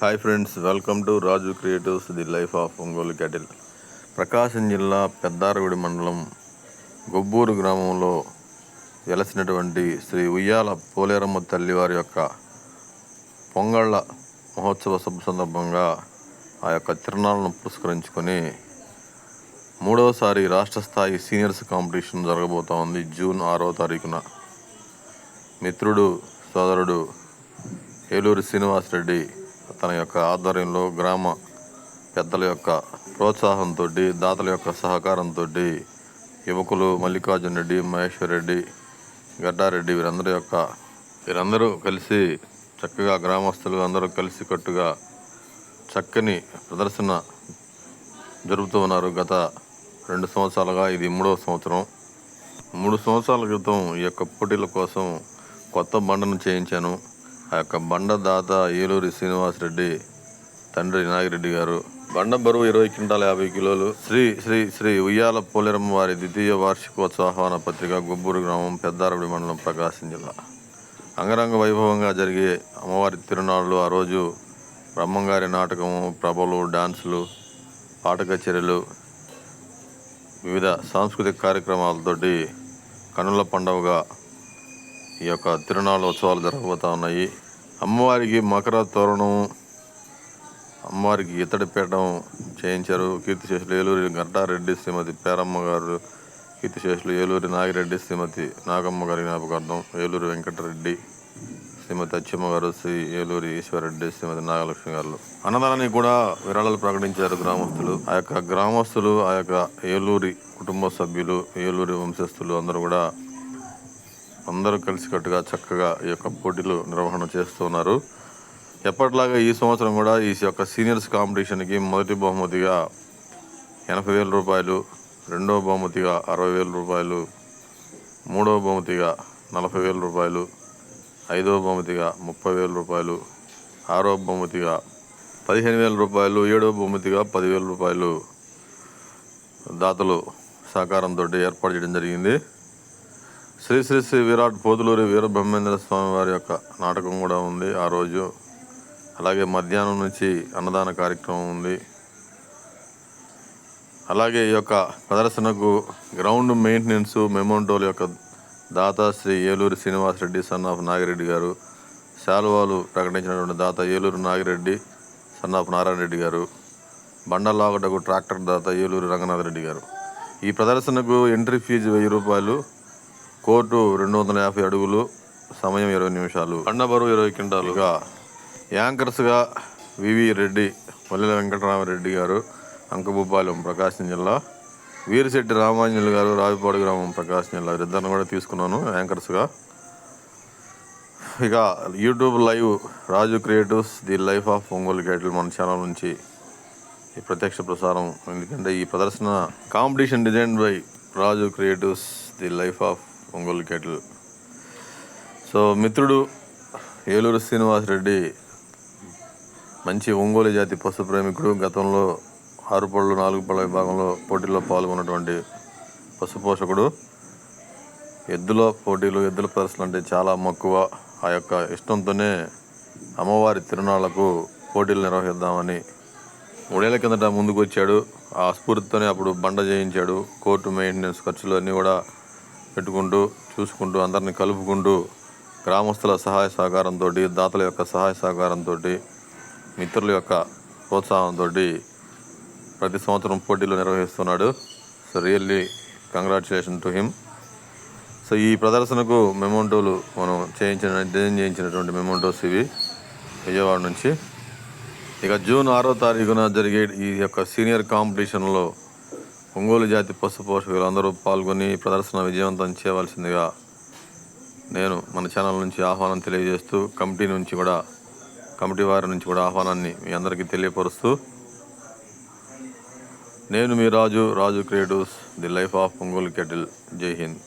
Hi friends welcome to Raju creatives the life of Ongole cattle Prakasam జిల్లా పెద్దారగుడి మండలం గొబ్బూరు గ్రామంలో వెలసినటువంటి శ్రీ ఉయ్యాల పోలేరమ్మ తల్లివారి యొక్క పొంగళ్ళ మహోత్సవ శుభ సందర్భంగా ఆ యొక్క తిరునాళ్ళను పురస్కరించుకొని మూడవసారి రాష్ట్ర స్థాయి సీనియర్స్ కాంపిటీషన్ జరగబోతా ఉంది జూన్ ఆరో తారీఖున. మిత్రుడు సోదరుడు ఏలూరు శ్రీనివాసరెడ్డి తన యొక్క ఆధ్వర్యంలో గ్రామ పెద్దల యొక్క ప్రోత్సాహంతో దాతల యొక్క సహకారంతో యువకులు మల్లికార్జున రెడ్డి మహేశ్వర్ రెడ్డి గడ్డారెడ్డి వీరందరి యొక్క వీరందరూ కలిసి చక్కగా గ్రామస్తులు అందరూ కలిసి కట్టుగా చక్కని ప్రదర్శన జరుపుతూ ఉన్నారు గత రెండు సంవత్సరాలుగా. ఇది మూడవ సంవత్సరం. మూడు సంవత్సరాల క్రితం ఈ యొక్క పోటీల కోసం కొత్త బండను చేయించాను. ఆ యొక్క బండ దాత ఏలూరి శ్రీనివాసరెడ్డి తండ్రి నాగిరెడ్డి గారు. బండ బరువు ఇరవై క్వింటాల యాభై కిలోలు. శ్రీ శ్రీ శ్రీ ఉయ్యాల పోలేరమ్మ వారి ద్వితీయ వార్షికోత్సవ ఆహ్వాన పత్రిక గుబ్బూరు గ్రామం పెద్దారవిడి మండలం ప్రకాశం జిల్లా. అంగరంగ వైభవంగా జరిగే అమ్మవారి తిరునాళ్ళు ఆ రోజు బ్రహ్మంగారి నాటకము ప్రభలు డాన్సులు పాట కచేరీలు వివిధ సాంస్కృతిక కార్యక్రమాలతోటి కనుల పండుగగా ఈ యొక్క తిరునాళ్ళ ఉత్సవాలు జరగబోతూ ఉన్నాయి. అమ్మవారికి మకర తోరణం అమ్మవారికి ఇత్తడి పీఠం చేయించారు. కీర్తిశేషులు ఏలూరి గంటారెడ్డి శ్రీమతి పేరమ్మ గారు కీర్తిశేషులు ఏలూరి నాగిరెడ్డి శ్రీమతి నాగమ్మ గారి జ్ఞాపకార్థం ఏలూరి వెంకటరెడ్డి శ్రీమతి అచ్చమ్మ గారు శ్రీ ఏలూరి ఈశ్వరరెడ్డి శ్రీమతి నాగలక్ష్మి గారు. అన్నదానానికి కూడా విరాళాలు ప్రకటించారు గ్రామస్తులు. ఆ యొక్క గ్రామస్తులు ఆ యొక్క ఏలూరి కుటుంబ సభ్యులు ఏలూరి వంశస్థులు అందరూ కూడా అందరూ కలిసికట్టుగా చక్కగా ఈ యొక్క పోటీలు నిర్వహణ చేస్తున్నారు ఎప్పటిలాగా ఈ సంవత్సరం కూడా ఈ యొక్క సీనియర్స్ కాంపిటీషన్కి మొదటి బహుమతిగా ఎనభై వేల రూపాయలు రెండవ బహుమతిగా అరవై వేల రూపాయలు మూడవ బహుమతిగా నలభై వేల రూపాయలు ఐదవ బహుమతిగా ముప్పై వేల రూపాయలు ఆరవ బహుమతిగా పదిహేను వేల రూపాయలు ఏడవ బహుమతిగా పదివేల రూపాయలు దాతలు సహకారంతో ఏర్పాటు చేయడం జరిగింది. శ్రీ శ్రీ శ్రీ విరాట్ పోతులూరి వీరబ్రహ్మేంద్ర స్వామి వారి యొక్క నాటకం కూడా ఉంది ఆ రోజు. అలాగే మధ్యాహ్నం నుంచి అన్నదాన కార్యక్రమం ఉంది. అలాగే ఈ యొక్క ప్రదర్శనకు గ్రౌండ్ మెయింటెనెన్స్ మెమోంటోల్ యొక్క దాత శ్రీ ఏలూరు శ్రీనివాస్ రెడ్డి సన్ ఆఫ్ నాగిరెడ్డి గారు శాలువాలు ప్రకటించినటువంటి దాత ఏలూరు నాగిరెడ్డి సన్ ఆఫ్ నారాయణ రెడ్డి గారు బండలాగటకు ట్రాక్టర్ దాత ఏలూరు రంగనాథ్ రెడ్డి గారు. ఈ ప్రదర్శనకు ఎంట్రీ ఫీజు వెయ్యి రూపాయలు కోర్టు రెండు వందల యాభై అడుగులు సమయం ఇరవై నిమిషాలు. అన్న బరువు ఇరవై క్వింటాలుగా యాంకర్స్గా వివి రెడ్డి వల్లెల వెంకటరామరెడ్డి గారు అంకభూపాలెం ప్రకాశం జిల్లా వీరిశెట్టి రామాంజనులు గారు రావిపాడు గ్రామం ప్రకాశం జిల్లా. వీరిద్దరిని కూడా తీసుకున్నాను యాంకర్స్గా. ఇక YouTube live Raju creatives the life of Ongole గేట్లు మన ఛానల్ నుంచి ఈ ప్రత్యక్ష ప్రసారం. ఎందుకంటే ఈ ప్రదర్శన competition design by Raju creatives the life of Ongole cattle. So మిత్రుడు ఏలూరు శ్రీనివాస్ రెడ్డి మంచి ఒంగోలు జాతి పశు ప్రేమికుడు. గతంలో ఆరు పళ్ళు నాలుగు పళ్ళ విభాగంలో పోటీల్లో పాల్గొన్నటువంటి పశు పోషకుడు. ఎద్దుల పోటీలు ఎద్దుల ప్రదర్శనలు అంటే చాలా మక్కువ. ఆ యొక్క ఇష్టంతోనే అమ్మవారి తిరునాళ్ళకు పోటీలు నిర్వహిద్దామని మూడేళ్ళ కిందట ముందుకు వచ్చాడు ఆ స్ఫూర్తితోనే అప్పుడు బండ చేయించాడు కోర్టు మెయింటెనెన్స్ ఖర్చులు అన్నీ కూడా పెట్టుకుంటూ చూసుకుంటూ అందరిని కలుపుకుంటూ గ్రామస్తుల సహాయ సహకారంతో దాతల యొక్క సహాయ సహకారంతో మిత్రుల యొక్క ప్రోత్సాహంతో ప్రతి సంవత్సరం పోటీలు నిర్వహిస్తున్నాడు. So really congratulation to him so ఈ ప్రదర్శనకు మెమోంటోలు మనం చేయించిన డిజైన్ చేయించినటువంటి మెమోంటోస్ ఇవి విజయవాడ నుంచి. ఇక జూన్ ఆరో తారీఖున జరిగే ఈ యొక్క సీనియర్ కాంపిటీషన్లో ఒంగోలు జాతి పశు పోషకులు అందరూ పాల్గొని ప్రదర్శన విజయవంతం చేయవలసిందిగా నేను మన ఛానల్ నుంచి ఆహ్వానం తెలియజేస్తూ కమిటీ నుంచి కూడా కమిటీ వారి నుంచి కూడా ఆహ్వానాన్ని మీ అందరికీ తెలియపరుస్తూ నేను మీ Raju Raju creatives the life of Ongole cattle. జై హింద్.